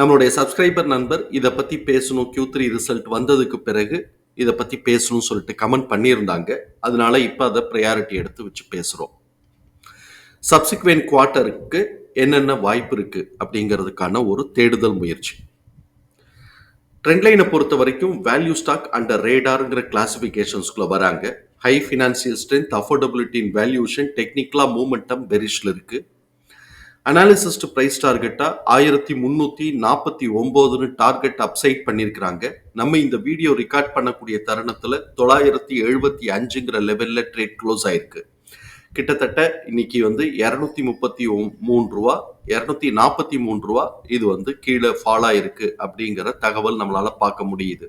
நம்மளுடைய சப்ஸ்கிரைபர் நண்பர் இதை பற்றி பேசணும் கியூ த்ரீ ரிசல்ட் வந்ததுக்கு பிறகு இதை பற்றி பேசணும்னு சொல்லிட்டு கமெண்ட் பண்ணியிருந்தாங்க. அதனால இப்போ அதை ப்ரையாரிட்டி எடுத்து வச்சு பேசுகிறோம் சப்சிக்வெண்ட் குவார்ட்டருக்கு என்னென்ன வாய்ப்பு இருக்குது அப்படிங்கிறதுக்கான ஒரு தேடுதல் முயற்சி. ட்ரெண்ட்லைனை பொறுத்த வரைக்கும் வேல்யூ ஸ்டாக் அண்டர் ரேடாருங்கிற கிளாசிஃபிகேஷன்ஸ்குள்ளே வராங்க. High financial strength affordability in valuation டெக்னிக்கலாக மூமெண்டம் பெரிஷில் இருக்குது அனாலிசிஸ்ட் பிரைஸ் டார்கெட்டா ஆயிரத்தி முந்நூற்றி நாற்பத்தி ஒம்போதுன்னு டார்கெட் அப்சைட் பண்ணியிருக்கிறாங்க நம்ம இந்த வீடியோ ரெக்கார்ட் பண்ணக்கூடிய தருணத்தில் தொள்ளாயிரத்தி எழுபத்தி அஞ்சுங்கிற லெவலில் ட்ரேட் க்ளோஸ் ஆயிருக்கு. கிட்டத்தட்ட இன்னைக்கு வந்து இரநூத்தி முப்பத்தி மூணு ரூபா இரநூத்தி நாற்பத்தி மூணு ரூபா இது வந்து கீழே ஃபால் ஆயிருக்கு அப்படிங்கிற தகவல் நம்மளால் பார்க்க முடியுது.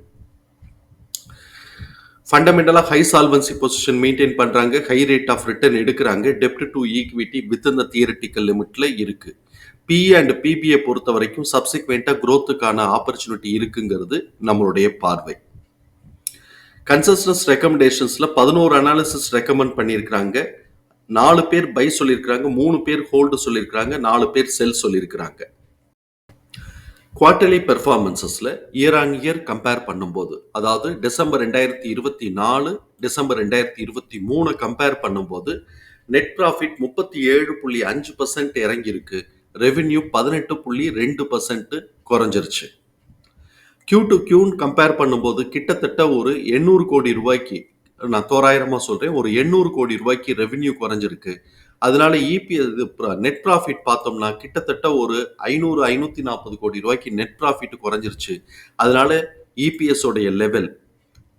ஃபண்டமெண்டலாக ஹை சால்வன்சி பொசிஷன் மெயின்டைன் பண்ணுறாங்க ஹை ரேட் ஆஃப் ரிட்டர்ன் எடுக்கிறாங்க. டெப்ட் டு ஈக்விட்டி வித் இந்த தியரட்டிக்கல் லிமிட்ல இருக்கு. பிஇ அண்ட் பிபிஐ பொறுத்த வரைக்கும் சப்சிக்வெண்ட்டாக க்ரோத்துக்கான ஆப்பர்ச்சுனிட்டி இருக்குங்கிறது நம்மளுடைய பார்வை. கன்சஸ்டன்ஸ் ரெக்கமெண்டேஷன்ஸில் பதினோரு அனாலிசிஸ் ரெக்கமெண்ட் பண்ணியிருக்கிறாங்க. நாலு பேர் பை சொல்லியிருக்கிறாங்க. மூணு பேர் ஹோல்டு சொல்லியிருக்கிறாங்க. நாலு பேர் செல் சொல்லியிருக்கிறாங்க. குவார்டர்லி பெர்ஃபார்மன்சஸில் இயர் ஆன் இயர் கம்பேர் பண்ணும்போது அதாவது டிசம்பர் ரெண்டாயிரத்தி இருபத்தி நாலு டிசம்பர் ரெண்டாயிரத்தி இருபத்தி மூணு கம்பேர் பண்ணும்போது நெட் ப்ராஃபிட் முப்பத்தி ஏழு புள்ளி அஞ்சு பர்சன்ட் இறங்கியிருக்கு. ரெவின்யூ பதினெட்டு புள்ளி ரெண்டு பர்சன்ட் குறைஞ்சிருச்சு. கியூ டு கியூன்னு கம்பேர் பண்ணும்போது கிட்டத்தட்ட ஒரு எண்ணூறு கோடி ரூபாய்க்கு நான் தோராயிரமா சொல்கிறேன் ஒரு எண்ணூறு கோடி ரூபாய்க்கு ரெவின்யூ குறைஞ்சிருக்கு. அதனால இபிஎஸ் நெட் ப்ராஃபிட் பார்த்தோம்னா கிட்டத்தட்ட ஒரு ஐநூறு ஐநூற்றி நாற்பது கோடி ரூபாய்க்கு நெட் ப்ராஃபிட் குறைஞ்சிருச்சு. அதனால இபிஎஸோடைய லெவல்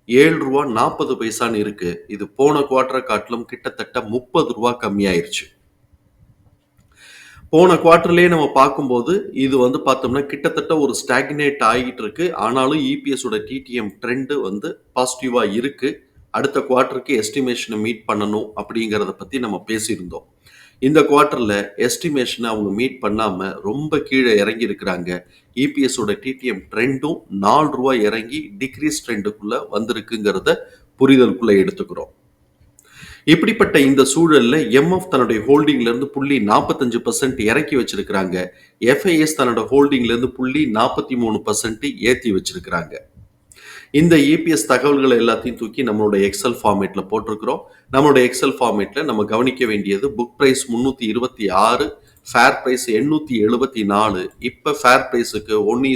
ஏழு ரூபா நாற்பது பைசான்னு இருக்கு. இது போன குவார்டரை காட்டிலும் கிட்டத்தட்ட முப்பது ரூபா கம்மியாயிருச்சு. போன குவார்டர்லயே நம்ம பார்க்கும்போது இது வந்து பார்த்தோம்னா கிட்டத்தட்ட ஒரு ஸ்டாக்னேட் ஆகிட்டு இருக்கு ஆனாலும் இபிஎஸோட டிடிஎம் ட்ரெண்ட் வந்து பாசிட்டிவா இருக்கு. அடுத்த குவார்டருக்கு எஸ்டிமேஷனை மீட் பண்ணணும் அப்படிங்கிறத பத்தி நம்ம பேசியிருந்தோம். இந்த குவார்ட்டரில் எஸ்டிமேஷனை அவங்க மீட் பண்ணாமல் ரொம்ப கீழே இறங்கி இருக்கிறாங்க. இபிஎஸோட டிடிஎம் ட்ரெண்டும் நாலு ரூபாய் இறங்கி டிக்ரீஸ் ட்ரெண்டுக்குள்ளே வந்திருக்குங்கிறத புரிதலுக்குள்ளே எடுத்துக்கிறோம். இப்படிப்பட்ட இந்த சூழலில் எம்எஃப் தன்னுடைய ஹோல்டிங்லேருந்து புள்ளி நாற்பத்தஞ்சு பர்சன்ட் இறக்கி வச்சிருக்கிறாங்க. எஃப்ஐஎஸ் தன்னோட ஹோல்டிங்லேருந்து புள்ளி நாற்பத்தி மூணு பர்சன்ட் ஏற்றி வச்சிருக்கிறாங்க. இந்த ஏபிஎஸ் தகவல்களை எல்லாத்தையும் தூக்கி நம்மளோட எக்ஸல் ஃபார்மேட்டில் போட்டிருக்கிறோம். நம்மளோட எக்ஸல் ஃபார்மேட்டில் நம்ம கவனிக்க வேண்டியது புக் ப்ரைஸ் முந்நூற்றி இருபத்தி ஆறு ஃபேர் ப்ரைஸ் எண்ணூற்றி எழுபத்தி நாலு. இப்போ ஃபேர் ப்ரைஸுக்கு ஒன்று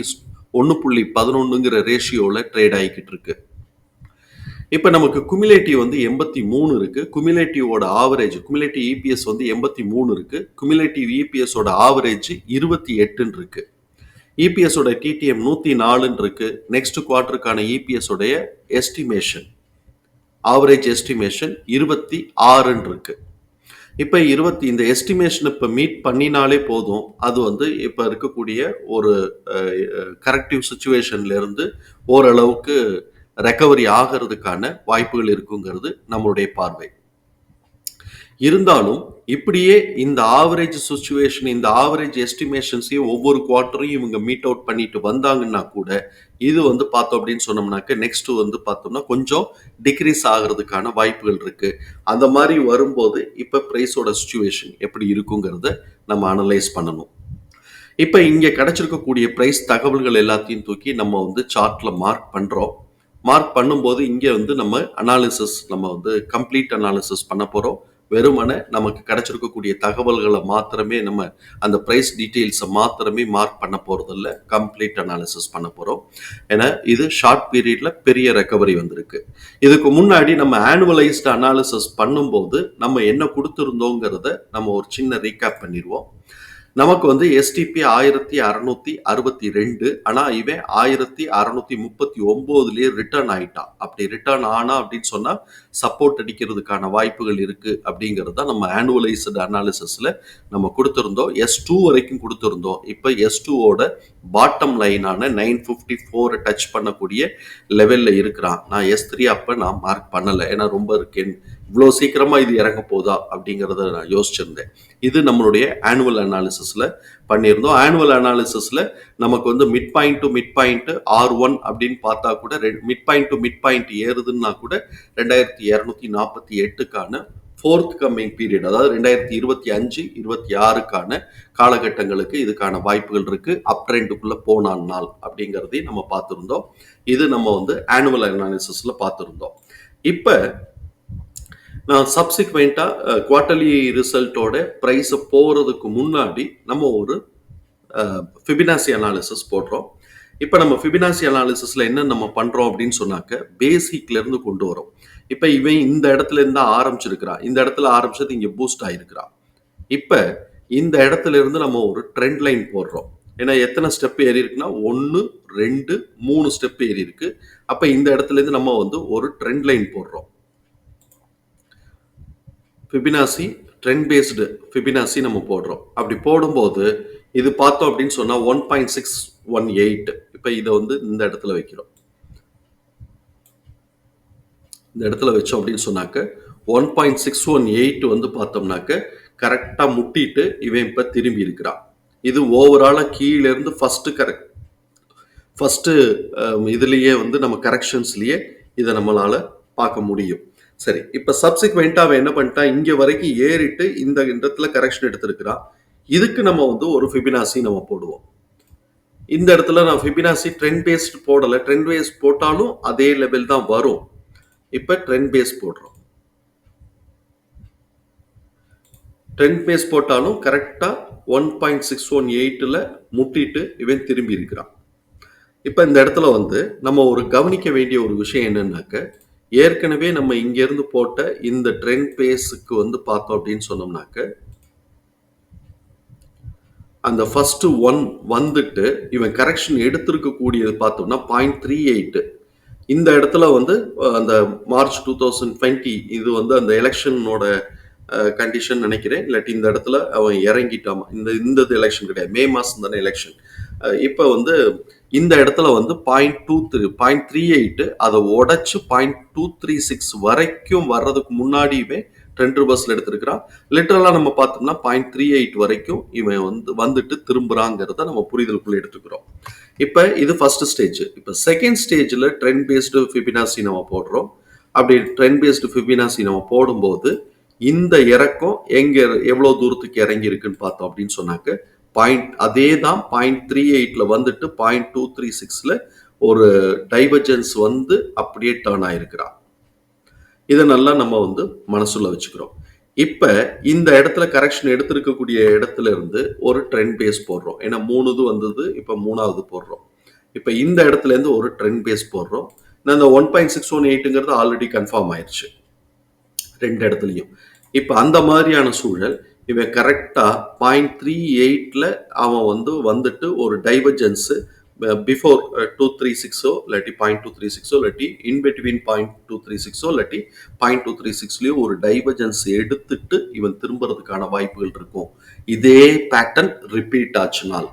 ஒன்று புள்ளி பதினொன்றுங்கிற ரேஷியோவில் ட்ரேட் ஆகிக்கிட்டு இருக்கு. இப்போ நமக்கு குமிலேட்டிவ் வந்து எண்பத்தி மூணு இருக்கு. குமிலேட்டிவோட ஆவரேஜ் குமிலேட்டிவ் இபிஎஸ் வந்து எண்பத்தி மூணு இருக்கு. குமிலேட்டிவ் இபிஎஸோட ஆவரேஜ் இருபத்தி எட்டுன்னு இருக்கு. இபிஎஸ் ஓட டிடிஎம் நூத்தி நாலுன்னு இருக்கு நெக்ஸ்ட் குவார்டருக்கான இபிஎஸ் உடைய எஸ்டிமேஷன் ஆவரேஜ் எஸ்டிமேஷன் இருபத்தி ஆறுன்னு இருக்கு இப்போ இருபத்தி இந்த எஸ்டிமேஷன் இப்போ மீட் பண்ணினாலே போதும். அது வந்து இப்போ இருக்கக்கூடிய ஒரு கரெக்டிவ் சுச்சுவேஷன்லேருந்து ஓரளவுக்கு ரெக்கவரி ஆகிறதுக்கான வாய்ப்புகள் இருக்குங்கிறது நம்மளுடைய பார்வை. இருந்தாலும் இப்படியே இந்த ஆவரேஜ் சுச்சுவேஷன் இந்த ஆவரேஜ் எஸ்டிமேஷன்ஸையும் ஒவ்வொரு குவார்ட்டரையும் இவங்க மீட் அவுட் பண்ணிட்டு வந்தாங்கன்னா கூட இது வந்து பார்த்தோம் அப்படின்னு சொன்னோம்னாக்க நெக்ஸ்ட் வந்து பார்த்தோம்னா கொஞ்சம் டிக்ரீஸ் ஆகிறதுக்கான வாய்ப்புகள் இருக்கு. அந்த மாதிரி வரும்போது இப்போ ப்ரைஸோட சுச்சுவேஷன் எப்படி இருக்குங்கிறத நம்ம அனலைஸ் பண்ணணும். இப்போ இங்கே கிடைச்சிருக்கக்கூடிய ப்ரைஸ் தகவல்கள் எல்லாத்தையும் தூக்கி நம்ம வந்து சார்ட்ல மார்க் பண்ணுறோம் மார்க் பண்ணும்போது இங்கே வந்து நம்ம அனாலிசிஸ் நம்ம வந்து கம்ப்ளீட் அனாலிசிஸ் பண்ண போகிறோம் வெறுமனை நமக்கு கிடைச்சிருக்கக்கூடிய தகவல்களை மாத்திரமே நம்ம அந்த ப்ரைஸ் டீட்டெயில்ஸை மாத்திரமே மார்க் பண்ண போகிறதில்ல கம்ப்ளீட் அனாலிசிஸ் பண்ண போகிறோம் ஏன்னா இது ஷார்ட் பீரியட்ல பெரிய ரெக்கவரி வந்திருக்கு. இதுக்கு முன்னாடி நம்ம ஆனுவலைஸ்டு அனாலிசிஸ் பண்ணும்போது நம்ம என்ன கொடுத்துருந்தோங்கிறத நம்ம ஒரு சின்ன ரீகேப் பண்ணிடுவோம். நமக்கு வந்து எஸ்டிபி ஆயிரத்தி அறநூத்தி அறுபத்தி ரெண்டு ஆனா இவன் ஆயிரத்தி அறநூத்தி முப்பத்தி ஒன்பதுலயே ரிட்டர்ன் ஆயிட்டான். அப்படி ரிட்டர்ன் ஆனா அப்படின்னு சொன்னா சப்போர்ட் அடிக்கிறதுக்கான வாய்ப்புகள் இருக்குது அப்படிங்கிறது தான் நம்ம ஆனுவலைஸ்டு அனாலிசிஸில் நம்ம கொடுத்துருந்தோம். எஸ் டூ வரைக்கும் கொடுத்துருந்தோம். இப்போ எஸ் டூவோட பாட்டம் லைனான நைன் ஃபிஃப்டி ஃபோர் டச் பண்ணக்கூடிய லெவலில் இருக்கிறான். நான் எஸ் த்ரீ அப்போ நான் மார்க் பண்ணலை. ஏன்னா ரொம்ப இருக்கேன் இவ்வளோ சீக்கிரமாக இது இறங்க போதா அப்படிங்கிறத நான் யோசிச்சிருந்தேன். இது நம்மளுடைய ஆனுவல் அனாலிசிஸில் பண்ணியிருந்தோம். ஆனுவல் அனாலிசிஸில் நமக்கு வந்து mid point to mid point R one அப்படின்னு பார்த்தா கூட mid point to mid point ஏறுதுன்னா கூட ரெண்டாயிரத்தி இரநூத்தி நாற்பத்தி எட்டுக்கான ஃபோர்த் கம்மிங் பீரியட் அதாவது ரெண்டாயிரத்தி இருபத்தி அஞ்சு இருபத்தி ஆறுக்கான காலகட்டங்களுக்கு இதுக்கான வாய்ப்புகள் இருக்கு. அப் ட்ரெண்டுக்குள்ள போனான் நாள் அப்படிங்கிறதையும் நம்ம பார்த்துருந்தோம். இது நம்ம வந்து ஆனுவல் அனாலிசிஸ்ல பார்த்துருந்தோம். இப்போ நான் சப்சிக்வெண்ட்டாக குவார்ட்டர்லி ரிசல்ட்டோட ப்ரைஸை போகிறதுக்கு முன்னாடி நம்ம ஒரு ஃபிபினாசி அனாலிசிஸ் போடுறோம். இப்போ நம்ம ஃபிபினாசி அனாலிசிஸில் என்ன நம்ம பண்ணுறோம் அப்படின்னு சொன்னாக்க பேசிக்லேருந்து கொண்டு வரோம். இப்போ இவன் இந்த இடத்துல இருந்து தான் ஆரம்பிச்சிருக்கிறான் இந்த இடத்துல ஆரம்பிச்சது இங்கே பூஸ்ட் ஆகிருக்கிறான் இப்போ இந்த இடத்துல இருந்து நம்ம ஒரு ட்ரெண்ட் லைன் போடுறோம். ஏன்னா எத்தனை ஸ்டெப் ஏறி இருக்குன்னா ஒன்று ரெண்டு மூணு ஸ்டெப் ஏறி இருக்கு. அப்போ இந்த இடத்துல இருந்து நம்ம வந்து ஒரு ட்ரெண்ட் லைன் போடுறோம். ஃபிபினாசி ட்ரெண்ட் பேஸ்டு ஃபிபினாசி நம்ம போடுறோம். அப்படி போடும்போது இது பார்த்தோம் அப்படின்னு சொன்னால் one point six one eight இப்போ இதை வந்து இந்த இடத்துல வைக்கிறோம். இந்த இடத்துல வச்சோம் அப்படின்னு சொன்னாக்க one point six one eight வந்து பார்த்தோம்னாக்க கரெக்டாக முட்டிட்டு இவன் இப்போ திரும்பி இருக்கிறான். இது ஓவராலாக கீழேருந்து ஃபஸ்ட்டு கரெக்ட் ஃபஸ்ட்டு இதுலேயே வந்து நம்ம கரெக்ஷன்ஸ்லேயே இதை நம்மளால் பார்க்க முடியும். சரி இப்போ சப்சிக்வெண்ட்டாக அவன் என்ன பண்ணிட்டான்? இங்கே வரைக்கும் ஏறிட்டு இந்த இடத்துல கரெக்ஷன் எடுத்திருக்கிறான். இதுக்கு நம்ம வந்து ஒரு ஃபிபினாசி நம்ம போடுவோம். இந்த இடத்துல நான் ஃபிபினாசி ட்ரெண்ட் பேஸ்ட் போடலை. ட்ரெண்ட் பேஸ் போட்டாலும் அதே லெவல் தான் வரும். இப்போ ட்ரெண்ட் பேஸ் போடுறோம். ட்ரெண்ட் பேஸ் போட்டாலும் கரெக்டாக ஒன் பாயிண்ட் சிக்ஸ் ஒன் எயிட்டில் முட்டிட்டு இவன் திரும்பி இருக்கிறான். இப்போ இந்த இடத்துல வந்து நம்ம ஒரு கவனிக்க வேண்டிய ஒரு விஷயம் என்னன்னாக்க ஏற்கனவே நம்ம இங்கேருந்து போட்ட இந்த ட்ரெண்ட் பேஸுக்கு வந்து பார்த்தோம் அப்படின்னு சொன்னோம்னாக்க அந்த ஃபஸ்ட்டு ஒன் வந்துட்டு இவன் கரெக்ஷன் எடுத்திருக்கக்கூடியது பார்த்தோம்னா பாயிண்ட் த்ரீ எயிட்டு இந்த இடத்துல வந்து அந்த மார்ச் டூ தௌசண்ட் டுவெண்ட்டி இது வந்து அந்த எலெக்ஷனோட கண்டிஷன் நினைக்கிறேன். இல்லாட்டி இந்த இடத்துல அவன் இறங்கிட்டாமா இந்த இந்த எலெக்ஷன் கிடையாது. மே மாதம் தானே எலெக்ஷன் இப்போ வந்து இந்த இடத்துல வந்து point two three point three eight அதை உடச்சு பாயிண்ட் டூ த்ரீ சிக்ஸ் வரைக்கும் வர்றதுக்கு முன்னாடியுமே ட்ரெண்ட் ரிவர்ஸில் எடுத்திருக்கிறான். லிட்டரலாக நம்ம பார்த்தோம்னா பாயிண்ட் த்ரீ எயிட் வரைக்கும் இவன் வந்து வந்துட்டு திரும்புகிறாங்கிறத நம்ம புரிதலுக்குள்ளே எடுத்துக்கிறோம். இப்போ இது ஃபர்ஸ்ட் ஸ்டேஜ் இப்போ செகண்ட் ஸ்டேஜில் ட்ரெண்ட் பேஸ்டு ஃபிபினாசி நம்ம போடுறோம். அப்படி ட்ரெண்ட் பேஸ்டு ஃபிபினாசி நம்ம போடும்போது இந்த இறக்கம் எங்கே எவ்வளோ தூரத்துக்கு இறங்கி இருக்குன்னு பார்த்தோம் அப்படின்னு சொன்னாக்க பாயிண்ட் அதே தான் பாயிண்ட் த்ரீ எயிட்டில் வந்துட்டு பாயிண்ட் டூ த்ரீ சிக்ஸில் ஒரு டைவர்ஜென்ஸ் வந்து அப்படியே டேர்ன் ஆயிருக்கிறான். இதை நல்லா நம்ம வந்து மனசுல வச்சுக்கிறோம். இப்போ இந்த இடத்துல கரெக்ஷன் எடுத்திருக்கக்கூடிய இடத்துல இருந்து ஒரு ட்ரெண்ட் பேஸ் போடுறோம். ஏன்னா மூணு இது வந்தது இப்போ மூணாவது போடுறோம். இப்போ இந்த இடத்துல இருந்து ஒரு ட்ரெண்ட் பேஸ் போடுறோம். இந்த ஒன் பாயிண்ட் சிக்ஸ் ஒன் எயிட்டுங்கிறது ஆல்ரெடி கன்ஃபார்ம் ஆயிடுச்சு ரெண்டு இடத்துலையும். இப்போ அந்த மாதிரியான சூழல் இவன் கரெக்டாக பாயிண்ட் த்ரீ எயிட்டில் அவன் வந்து வந்துட்டு ஒரு டைவர்ஜென்ஸு பிஃபோர் டூ த்ரீ சிக்ஸோ இல்லாட்டி பாயிண்ட் டூ த்ரீ சிக்ஸோ இல்லாட்டி in between point two three சிக்ஸோ இல்லாட்டி பாயிண்ட் டூ த்ரீ சிக்ஸ்லேயும் ஒரு டைவர்ஜென்ஸ் எடுத்துட்டு இவன் திரும்புறதுக்கான வாய்ப்புகள் இருக்கும். இதே பேட்டர்ன் ரிப்பீட் ஆச்சுனால்.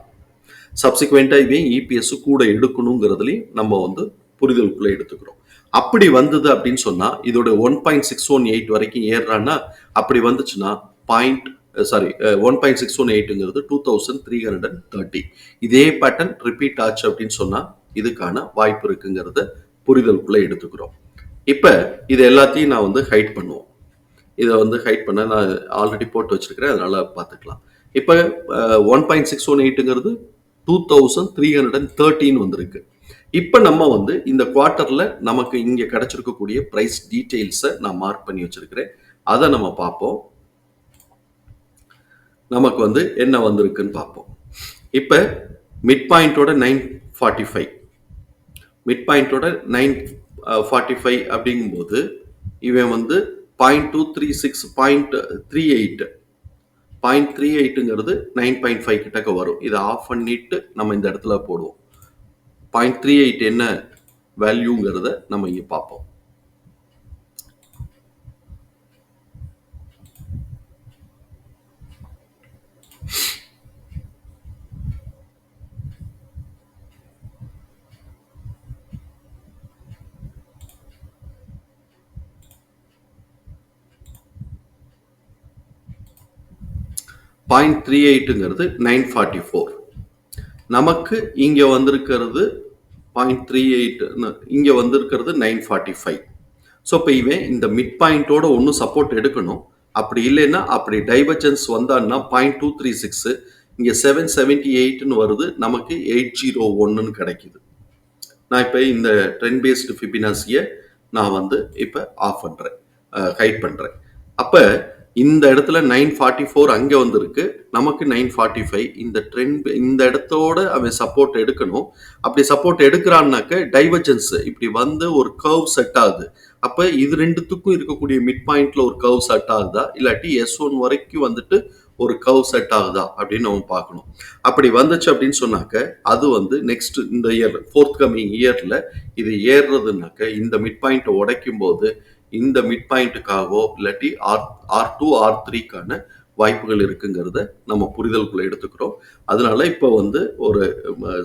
சப்சிக்வெண்ட்டாக இவன் இபிஎஸ் கூட எடுக்கணுங்கிறதுலையும் நம்ம வந்து புரிதலுக்குள்ளே எடுத்துக்கிறோம். அப்படி வந்தது அப்படின்னு சொன்னால் இதோட one point six one eight வரைக்கும் ஏறுறான்னா அப்படி வந்துச்சுன்னா point sorry one point six one எயிட்டுங்கிறது two thousand three hundred and thirty இதே பேட்டர்ன் ரிப்பீட் ஆச்சு அப்படின்னு சொன்னால் இதுக்கான வாய்ப்பு இருக்குங்கிறத புரிதலுக்குள்ளே எடுத்துக்கிறோம். இப்போ இது எல்லாத்தையும் நான் வந்து ஹைட் பண்ணுவோம். இதை வந்து ஹைட் பண்ண நான் ஆல்ரெடி போட்டு வச்சுருக்கிறேன் அதனால் பார்த்துக்கலாம். இப்போ one point six one எயிட்டுங்கிறது two thousand three hundred and thirteen வந்திருக்கு. இப்போ நம்ம வந்து இந்த குவார்ட்டரில் நமக்கு இங்கே கிடச்சிருக்கக்கூடிய ப்ரைஸ் டீட்டெயில்ஸை நான் மார்க் பண்ணி வச்சுருக்கிறேன். அதை நம்ம பார்ப்போம். நமக்கு வந்து என்ன வந்திருக்குன்னு பார்ப்போம். இப்போ மிட் பாயிண்டோட நைன் ஃபார்ட்டி ஃபைவ் மிட் பாயிண்டோட நைன் ஃபார்ட்டி ஃபைவ் அப்படிங்கும்போது இவன் வந்து point two three six point three eight point three எயிட்டுங்கிறது nine point five கிட்டக்க வரும். இதை ஆஃப் பண்ணிட்டு நம்ம இந்த இடத்துல போடுவோம். பாயிண்ட் த்ரீ எயிட் என்ன வேல்யூங்கிறத நம்ம இங்கே பார்ப்போம். பாயிண்ட் த்ரீ எயிட்டுங்கிறது நைன் ஃபார்ட்டி ஃபோர் நமக்கு இங்கே வந்திருக்கிறது பாயிண்ட் த்ரீ எயிட் இங்கே வந்திருக்கிறது நைன் ஃபார்ட்டி ஃபைவ் ஸோ இப்போ இவன் இந்த மிட் பாயிண்ட்டோட ஒன்றும் சப்போர்ட் எடுக்கணும். அப்படி இல்லைன்னா அப்படி டைவர்ஜன்ஸ் வந்தான்னா பாயிண்ட் டூ த்ரீ சிக்ஸு இங்கே செவன் செவன்ட்டி எயிட்னு வருது. நமக்கு எயிட் ஜீரோ ஒன்றுன்னு கிடைக்குது. நான் இப்போ இந்த ட்ரெண்ட் பேஸ்டு ஃபிபினாசியை நான் வந்து இப்போ ஆஃப் பண்ணுறேன் ஹைட் பண்ணுறேன் அப்போ இந்த இடத்துல நைன் ஃபார்ட்டி ஃபோர் அங்கே வந்திருக்கு. நமக்கு நைன் ஃபார்ட்டி ஃபைவ் இந்த ட்ரெண்ட் இந்த இடத்தோட அவன் சப்போர்ட் எடுக்கணும். அப்படி சப்போர்ட் எடுக்கிறான்னாக்க டைவர்ஜன்ஸ் இப்படி வந்து ஒரு கர்வ் செட் ஆகுது. அப்போ இது ரெண்டுத்துக்கும் இருக்கக்கூடிய மிட் பாயிண்ட்ல ஒரு கர்வ் செட் ஆகுதா? இல்லாட்டி எஸ் ஒன் வரைக்கும் வந்துட்டு ஒரு கர்வ் செட் ஆகுதா? அப்படின்னு நம்ம பார்க்கணும். அப்படி வந்துச்சு அப்படின்னு சொன்னாக்க அது வந்து நெக்ஸ்ட் இந்த இயர் ஃபோர்த் கமிங் இயர்ல இது ஏறுறதுனாக்க இந்த மிட் பாயிண்ட்டை உடைக்கும் போது இந்த மிட் பாயிண்ட்டுக்காகவோ இல்லாட்டி ஆர் ஆர் டூ ஆர் த்ரீக்கான வாய்ப்புகள் இருக்குங்கிறத நம்ம புரிதலுக்குள்ள எடுத்துக்கிறோம். அதனால இப்போ வந்து ஒரு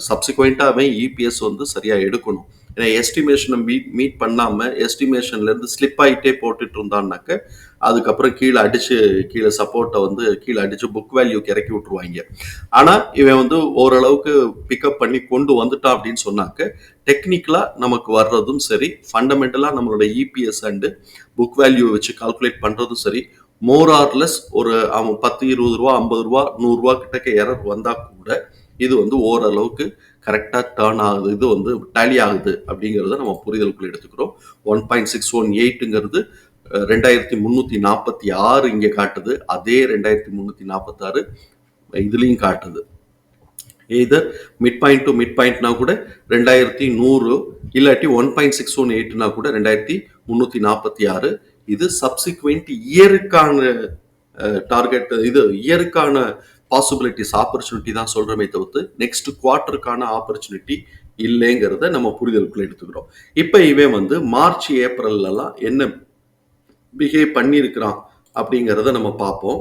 சப்சிக்வெண்ட்டாகவே இபிஎஸ் வந்து சரியாக எடுக்கணும். ஏன்னா எஸ்டிமேஷனை மீட் மீட் பண்ணாமல் எஸ்டிமேஷன்லேருந்து ஸ்லிப் ஆகிட்டே போட்டுட்டு இருந்தான்னாக்க அதுக்கப்புறம் கீழே அடிச்சு கீழே சப்போர்ட்டை வந்து கீழே அடிச்சு புக் வேல்யூ இறக்கி விட்டுருவாங்க. ஆனால் இவன் வந்து ஓரளவுக்கு பிக்கப் பண்ணி கொண்டு வந்துட்டான் அப்படின்னு சொன்னாக்க டெக்னிக்கலாக நமக்கு வர்றதும் சரி ஃபண்டமெண்டலாக நம்மளோட இபிஎஸ் அண்டு புக் வேல்யூ வச்சு கால்குலேட் பண்ணுறதும் சரி மோர் ஆர்லெஸ் ஒரு அவன் பத்து இருபது ரூபா ஐம்பது ரூபா நூறுரூவா கிட்டக்க எரர் வந்தால் கூட இது வந்து ஓரளவுக்கு கரெக்டாக டேர்ன் ஆகுது இது வந்து டேலி ஆகுது அப்படிங்கிறத நம்ம புரிதலுக்குள்ள எடுத்துக்கிறோம். ஒன் பாயிண்ட் சிக்ஸ் ஒன் எயிட்டுங்கிறது ரெண்டாயிரத்தி முந்நூற்றி நாற்பத்தி ஆறு இங்கே காட்டுது. அதே ரெண்டாயிரத்தி முந்நூற்றி நாற்பத்தாறு இதுலேயும் காட்டுது. Either mid point to mid பாயிண்ட்னா கூட ரெண்டாயிரத்தி நூறு இல்லாட்டி ஒன் பாயிண்ட் சிக்ஸ் ஒன் எயிட்னா கூட ரெண்டாயிரத்தி முந்நூற்றி நாற்பத்தி ஆறு. இது சப்சிக்வெண்ட் இயருக்கான டார்கெட் இது இயருக்கான பாசிபிலிட்டிஸ் ஆப்பர்ச்சுனிட்டி தான் சொல்கிறோமே தவிர்த்து நெக்ஸ்ட் குவார்ட்டருக்கான ஆப்பர்ச்சுனிட்டி இல்லைங்கிறத நம்ம புரிதலுக்குள்ள எடுத்துக்கிறோம். இப்போ இவன் வந்து மார்ச் ஏப்ரல்லலாம் என்ன பிஹேவ் பண்ணியிருக்கிறான் அப்படிங்கிறத நம்ம பார்ப்போம்.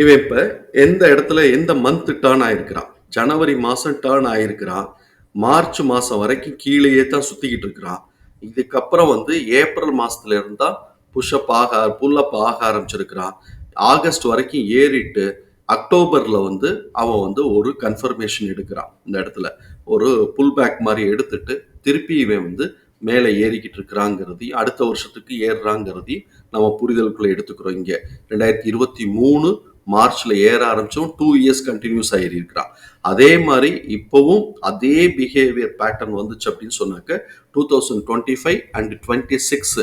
இவன் இப்போ எந்த இடத்துல எந்த மந்த் டேர்ன் ஆயிருக்கிறான்? ஜனவரி மாதம் டேர்ன் ஆயிருக்கிறான். மார்ச் மாதம் வரைக்கும் கீழேயே தான் சுற்றிக்கிட்டு இருக்கிறான். இதுக்கப்புறம் வந்து ஏப்ரல் மாதத்துல இருந்தா புஷ்அப் ஆக புல்லப் ஆக ஆரம்பிச்சிருக்கிறான். ஆகஸ்ட் வரைக்கும் ஏறிட்டு அக்டோபரில் வந்து அவன் வந்து ஒரு கன்ஃபர்மேஷன் எடுக்கிறான் இந்த இடத்துல. ஒரு புல் பேக் மாதிரி எடுத்துட்டு திருப்பி இவன் வந்து மேலே ஏறிக்கிட்டு இருக்கிறாங்கிறதையும் அடுத்த வருஷத்துக்கு ஏறுறாங்கிறதையும் நம்ம புரிதலுக்குள்ள எடுத்துக்கிறோம் இங்கே. ரெண்டாயிரத்தி இருபத்தி மூணு மார்ச்ல ஏற ஆரம்பிச்சோம் டூ இயர்ஸ் கண்டினியூஸ் ஆகி இருக்கிறான் அதே மாதிரி இப்போவும் அதே பிஹேவியர் பேட்டர்ன் வந்துச்சு அப்படின்னு சொன்னாக்க two thousand twenty five and twenty six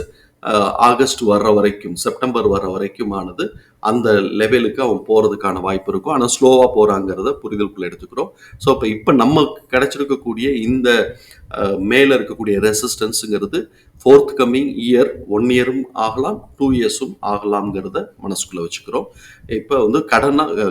August வர்ற வரைக்கும் செப்டம்பர் வர்ற வரைக்கும் ஆனது அந்த லெவலுக்கு அவன் போகிறதுக்கான வாய்ப்பு இருக்கும். ஆனால் ஸ்லோவாக போகிறாங்கிறத புரிதலுக்குள்ள எடுத்துக்கிறோம். ஸோ இப்போ இப்போ நம்ம கிடைச்சிருக்கக்கூடிய இந்த மேலே இருக்கக்கூடிய ரெசிஸ்டன்ஸுங்கிறது ஃபோர்த் கம்மிங் இயர் ஒன் இயரும் ஆகலாம் டூ இயர்ஸும் ஆகலாம்ங்கிறத மனசுக்குள்ளே வச்சுக்கிறோம். இப்போ வந்து கடனாக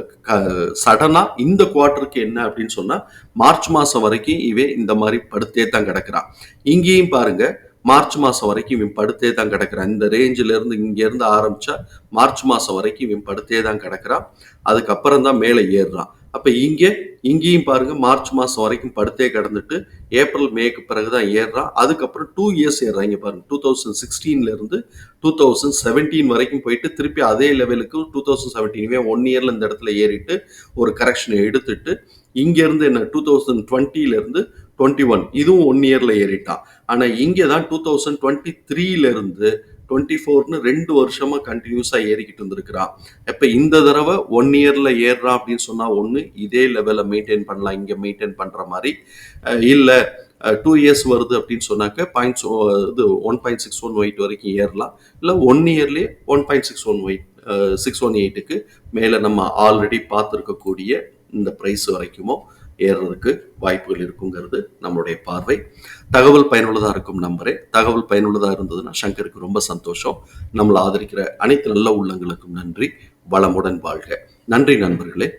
சடனாக இந்த குவார்ட்டருக்கு என்ன அப்படின்னு சொன்னால் மார்ச் மாதம் வரைக்கும் இவே இந்த மாதிரி படுத்தே தான் கிடக்கிறான் இங்கேயும் பாருங்க மார்ச் மாதம் வரைக்கும் இவன் படுத்தே தான் கிடக்கிறான். இந்த ரேஞ்சில இருந்து இங்கேருந்து ஆரம்பிச்சா மார்ச் மாதம் வரைக்கும் இவன் படுத்தே தான் கிடக்கிறான். அதுக்கப்புறம் தான் மேலே ஏறுறான். அப்போ இங்கே இங்கேயும் பாருங்க மார்ச் மாதம் வரைக்கும் படுத்தே கிடந்துட்டு ஏப்ரல் மேக்கு பிறகு தான் ஏறுறான். அதுக்கப்புறம் டூ இயர்ஸ் ஏறுறான். இங்கே பாருங்க டூ தௌசண்ட் சிக்ஸ்டீன்லேருந்து டூ தௌசண்ட் செவன்டீன் வரைக்கும் போயிட்டு திருப்பி அதே லெவலுக்கு டூ தௌசண்ட் செவன்டீனுமே ஒன் இயரில் இந்த இடத்துல ஏறிட்டு ஒரு கரெக்ஷனை எடுத்துட்டு இங்கேருந்து என்ன டூ தௌசண்ட் டுவெண்ட்டிலேருந்து டுவெண்ட்டி ஒன் இதுவும் ஒன் இயரில் ஏறிட்டான் ஆனால் இங்கே தான் டூ தௌசண்ட் டுவெண்ட்டி த்ரீலேருந்து டுவெண்ட்டி ஃபோர்னு ரெண்டு வருஷமா கண்டினியூஸாக ஏறிக்கிட்டு இருந்திருக்கிறான் இப்போ இந்த தடவை ஒன் இயரில் ஏறுறான் அப்படின்னு சொன்னால் ஒன்று இதே லெவலில் மெயின்டைன் பண்ணலாம் இங்கே மெயின்டைன் பண்ணுற மாதிரி. இல்லை டூ இயர்ஸ் வருது அப்படின்னு சொன்னாக்க பாயிண்ட்ஸ் இது one point six one eight வரைக்கும் ஏறலாம். இல்லை one இயர்லேயே one point six one eight six one எயிட்டுக்கு மேலே நம்ம ஆல்ரெடி பார்த்துருக்கக்கூடிய இந்த ப்ரைஸ் வரைக்குமோ ஏறுறதுக்கு வாய்ப்புகள் இருக்குங்கிறது நம்மளுடைய பார்வை. தகவல் பயனுள்ளதாக இருக்கும் நம்பரே. தகவல் பயனுள்ளதாக இருந்ததுன்னா சங்கருக்கு ரொம்ப சந்தோஷம். நம்மளை ஆதரிக்கிற அனைத்து நல்ல உள்ளங்களுக்கும் நன்றி. வளமுடன் வாழ்க. நன்றி நண்பர்களே.